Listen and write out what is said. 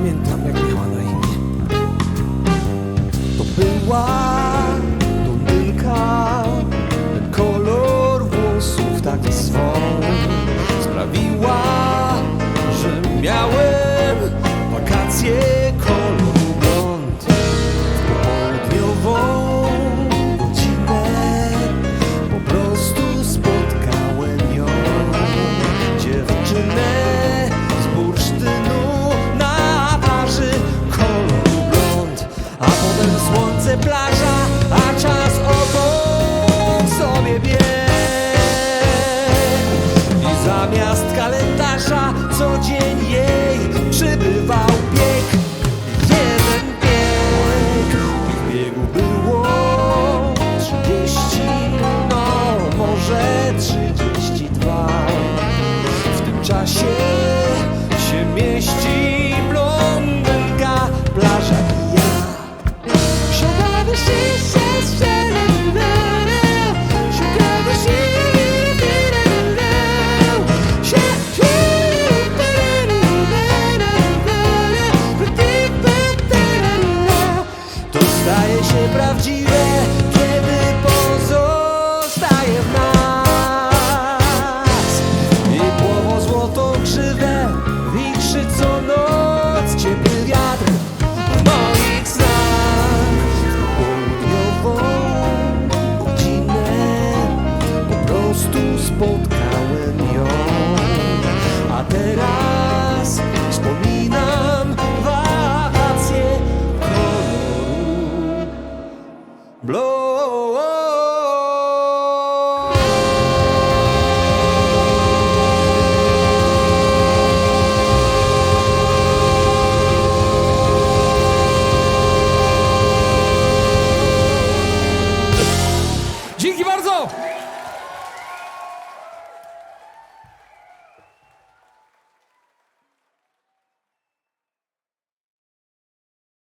Minta 的一面 Zamiast kalendarza co dzień jej przybywał. prawdziwe, kiedy pozostaje w nas. I płowo złotą krzywę wichrzy co noc ciepły wiatr w moich snach Południową godzinę po prostu spotkać Blow